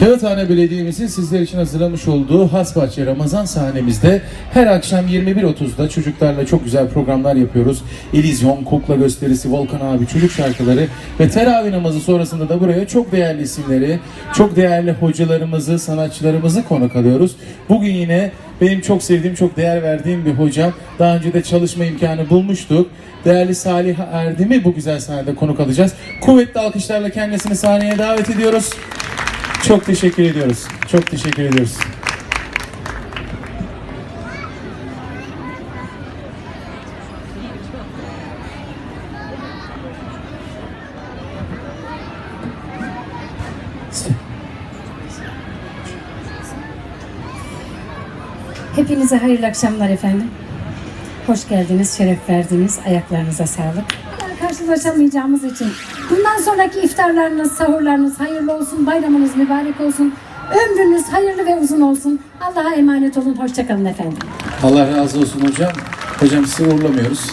Kağıthane Belediye'mizin sizler için hazırlamış olduğu Hasbahçe Ramazan sahnemizde her akşam 21.30'da çocuklarla çok güzel programlar yapıyoruz. İllüzyon, kukla gösterisi, Volkan abi, çocuk şarkıları ve teravih namazı sonrasında da buraya çok değerli isimleri, çok değerli hocalarımızı, sanatçılarımızı konuk alıyoruz. Bugün yine benim çok sevdiğim, çok değer verdiğim bir hocam. Daha önce de çalışma imkanı bulmuştuk. Değerli Salih Erdem'i bu güzel sahnede konuk alacağız. Kuvvetli alkışlarla kendisini sahneye davet ediyoruz. Çok teşekkür ediyoruz. Çok teşekkür ediyoruz. Hepinize hayırlı akşamlar efendim. Hoş geldiniz, şeref verdiniz. Ayaklarınıza sağlık. Karşılaşamayacağımız için bundan sonraki iftarlarınız, sahurlarınız hayırlı olsun, bayramınız mübarek olsun. Ömrünüz hayırlı ve uzun olsun. Allah'a emanet olun. Hoşçakalın efendim. Allah razı olsun hocam. Hocam sizi uğurlamıyoruz.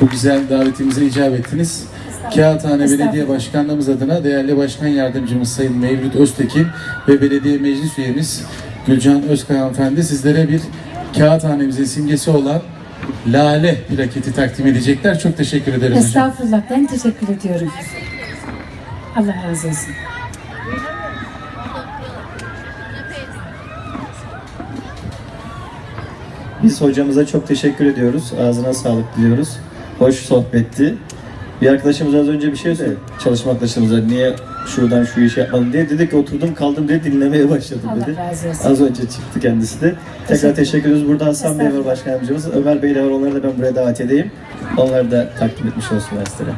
Bu güzel davetimize icap ettiniz. Kağıthane Belediye. Başkanlığımız adına değerli Başkan Yardımcımız Sayın Mevlüt Öztekin ve Belediye Meclis Üyemiz Gülcan Özkaya Hanımefendi sizlere bir Kağıthanemizin simgesi olan Lale plaketi takdim edecekler. Çok teşekkür ederiz hocam. Estağfurullah. Ben teşekkür ediyorum. Allah razı olsun. Biz hocamıza çok teşekkür ediyoruz. Ağzına sağlık diliyoruz. Hoş sohbetti. Bir arkadaşımız az önce bir şey söyledi. Çalışma arkadaşımıza niye şuradan şu işi yapmadın diye. Dedi ki oturdum kaldım diye dinlemeye başladım Allah dedi. razı olsun. Az önce çıktı kendisi de. Tekrar teşekkür ediyoruz. Burada Hasan Bey var başkan yardımcımız. Ömer Bey de var. Onları da ben buraya davet edeyim. Onları da takdim etmiş olsunlar sizlere.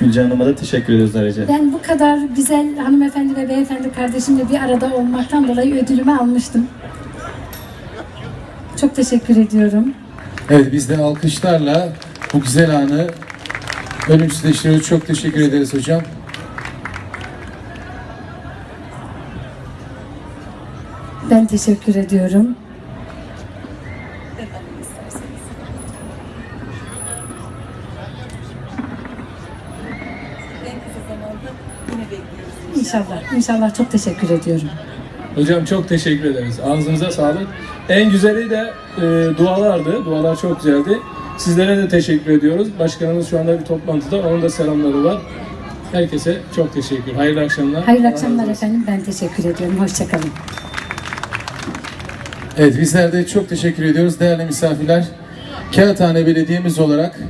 Gülcan Hanım'a da teşekkür ediyoruz ayrıca. Ben bu kadar güzel hanımefendi ve beyefendi kardeşimle bir arada olmaktan dolayı ödülümü almıştım. Çok teşekkür ediyorum. Evet biz de alkışlarla bu güzel anı ölümsüzleştiriyoruz. Çok teşekkür ederiz hocam. Ben teşekkür ediyorum. İnşallah, inşallah çok teşekkür ediyorum. Hocam çok teşekkür ederiz. Ağzınıza sağlık. En güzeli de e, dualardı. Dualar çok güzeldi. Sizlere de teşekkür ediyoruz. Başkanımız şu anda bir toplantıda. Onun da selamları var. Herkese çok teşekkür. Hayırlı akşamlar. Hayırlı akşamlar efendim. Ben teşekkür ediyorum. Hoşçakalın. Evet bizler de çok teşekkür ediyoruz değerli misafirler. Kağıthane Belediye'miz olarak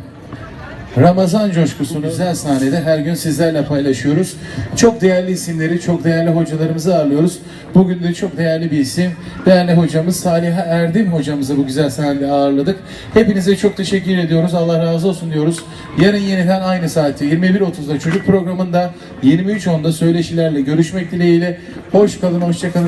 Ramazan coşkusunu güzel sahnede her gün sizlerle paylaşıyoruz. Çok değerli isimleri, çok değerli hocalarımızı ağırlıyoruz. Bugün de çok değerli bir isim. Değerli hocamız Salih Erdim hocamızı bu güzel sahnede ağırladık. Hepinize çok teşekkür ediyoruz. Allah razı olsun diyoruz. Yarın yeniden aynı saatte 21.30'da çocuk programında 23.10'da söyleşilerle görüşmek dileğiyle. Hoş kalın, hoşça kalın.